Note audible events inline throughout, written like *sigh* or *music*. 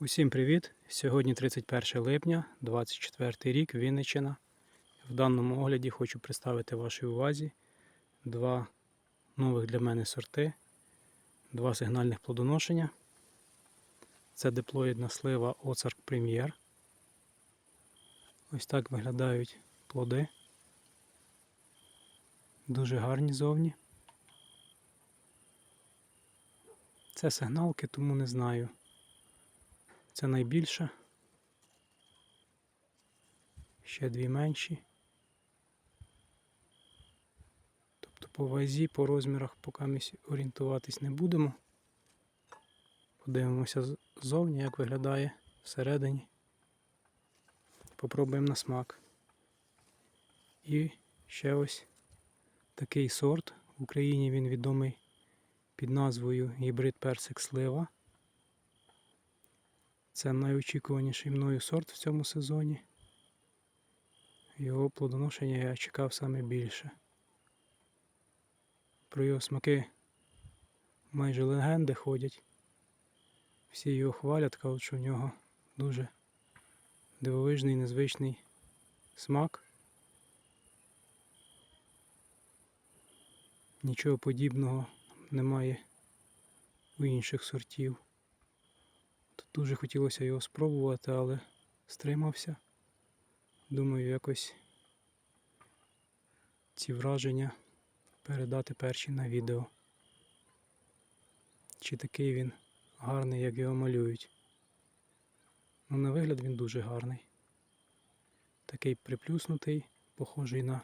Усім привіт! Сьогодні 31 липня, 24 рік, Вінниччина. В даному огляді хочу представити вашій увазі два нових для мене сорти, два сигнальних плодоношення. Це диплоїдна слива Оцарк Прем'єр. Ось так виглядають плоди. Дуже гарні зовні. Це сигналки, тому не знаю. Це найбільша. Ще дві менші. Тобто по вазі, по розмірах поки ми орієнтуватись не будемо. Подивимося ззовні, як виглядає всередині. Попробуємо на смак. І ще ось такий сорт. В Україні він відомий під назвою гібрид персик слива. Це найочікуваніший мною сорт в цьому сезоні. Його плодоношення я чекав саме більше. Про його смаки майже легенди ходять. Всі його хвалять, кажуть, що в нього дуже дивовижний, незвичний смак. Нічого подібного немає у інших сортів. Дуже хотілося його спробувати, але стримався. Думаю, якось ці враження передати перші на відео. Чи такий він гарний, як його малюють. Ну, на вигляд він дуже гарний. Такий приплюснутий, похожий на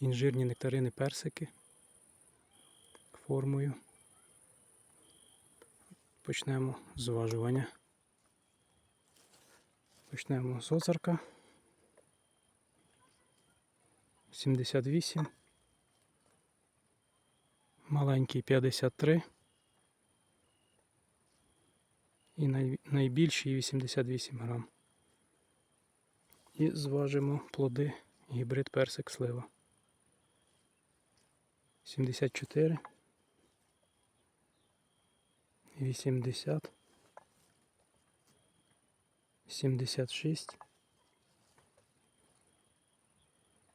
інжирні нектарини персики формою. Почнемо зважування. Почнемо з оцарка. 78. Маленький 53. І най... найбільший 88 грам. І зважимо плоди гібрид персик слива. 74. 80, 76,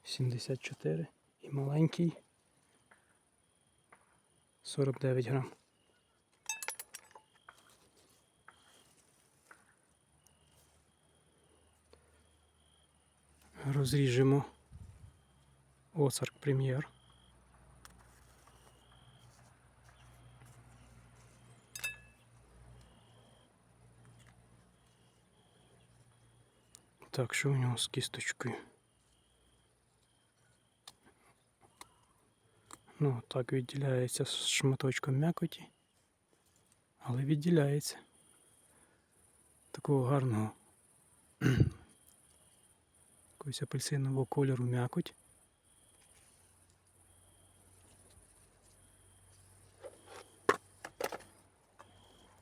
74 і маленький 49 грам. Розріжемо оцарк прем'єр. Так, що у нього з кісточкою? Ну, так відділяється з шматочком м'якоті, але відділяється. Такого гарного *clears throat* якогось апельсинового кольору м'якоть.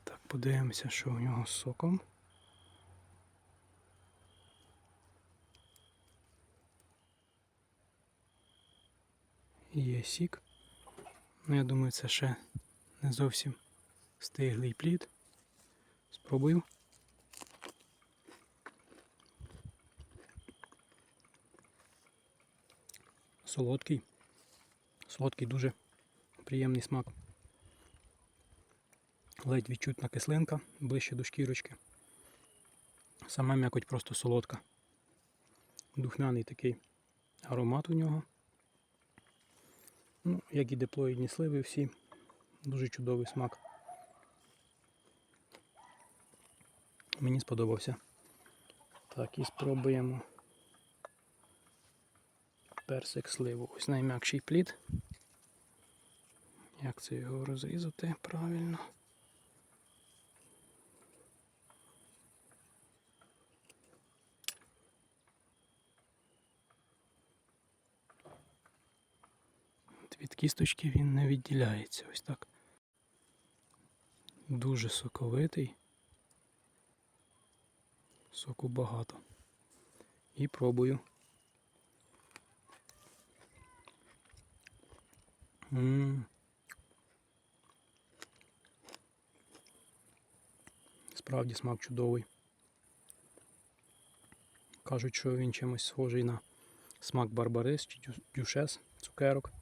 Так, подивимося, що у нього з соком. Є сік. Ну, я думаю, це ще не зовсім стиглий плід. Спробую. Солодкий. Солодкий дуже приємний смак. Ледь відчутна кислинка ближче до шкірочки. Сама м'якоть просто солодка. Духмяний такий аромат у нього. Ну, як і диплоїдні сливи всі. Дуже чудовий смак. Мені сподобався. Так, і спробуємо персик сливу. Ось найм'якший плід. Як це його розрізати правильно? Від кісточки він не відділяється. Ось так. Дуже соковитий. Соку багато. І пробую. М. Справді смак чудовий. Кажуть, що він чимось схожий на смак барбарис чи дюшес, цукерок.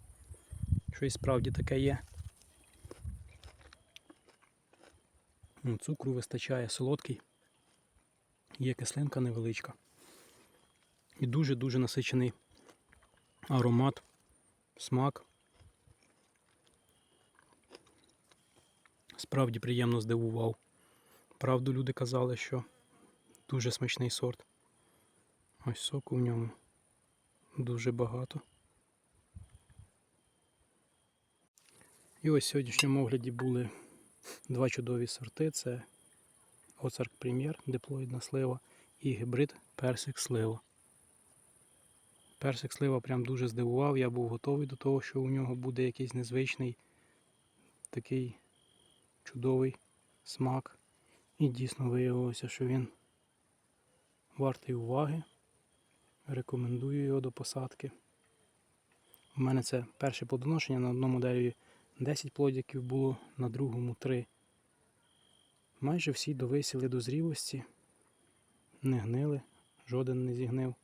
Щось справді таке є. Ну, Цукру вистачає солодкий. Є кислинка невеличка. І дуже-дуже насичений аромат, смак. Справді приємно здивував. Правду люди казали, що дуже смачний сорт. Ось соку в ньому дуже багато. І ось в сьогоднішньому огляді були два чудові сорти. Це Оцарк Прем'єр, диплоїдна слива і гібрид Персик Слива. Персик слива прям дуже здивував. Я був готовий до того, що у нього буде якийсь незвичний такий чудовий смак. І дійсно виявилося, що він вартий уваги. Рекомендую його до посадки. У мене це перше плодоношення. На одному дереві 10 плодиків було, на другому 3. Майже всі довисіли до зрілості, не гнили, жоден не зігнив.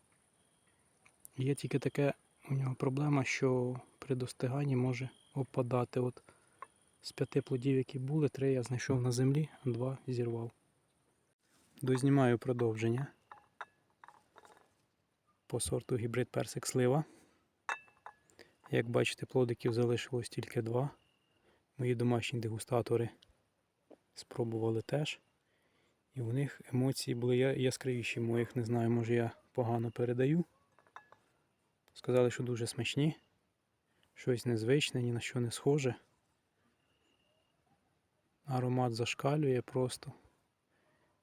Є тільки таке у нього проблема, що при достиганні може опадати. От з п'яти плодів, які були, три я знайшов на землі, два зірвав. Дознімаю продовження по сорту гібрид персик слива. Як бачите, плодиків залишилось тільки два. Мої домашні дегустатори спробували теж. І у них емоції були яскравіші моїх, не знаю, може я погано передаю. Сказали, що дуже смачні, щось незвичне, ні на що не схоже. Аромат зашкалює просто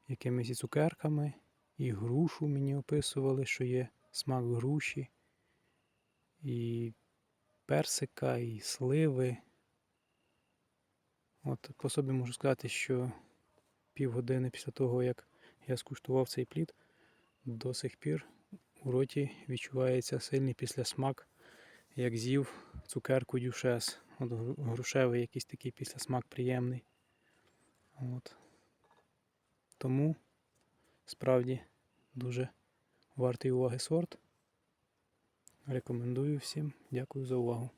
якимись цукерками, і грушу мені описували, що є смак груші, і персика, і сливи. От по собі можу сказати, що півгодини після того, як я скуштував цей плід, до сих пір у роті відчувається сильний післясмак, як з'їв цукерку дюшес. От грушевий якийсь такий післясмак приємний. От. Тому справді дуже вартий уваги сорт. Рекомендую всім. Дякую за увагу.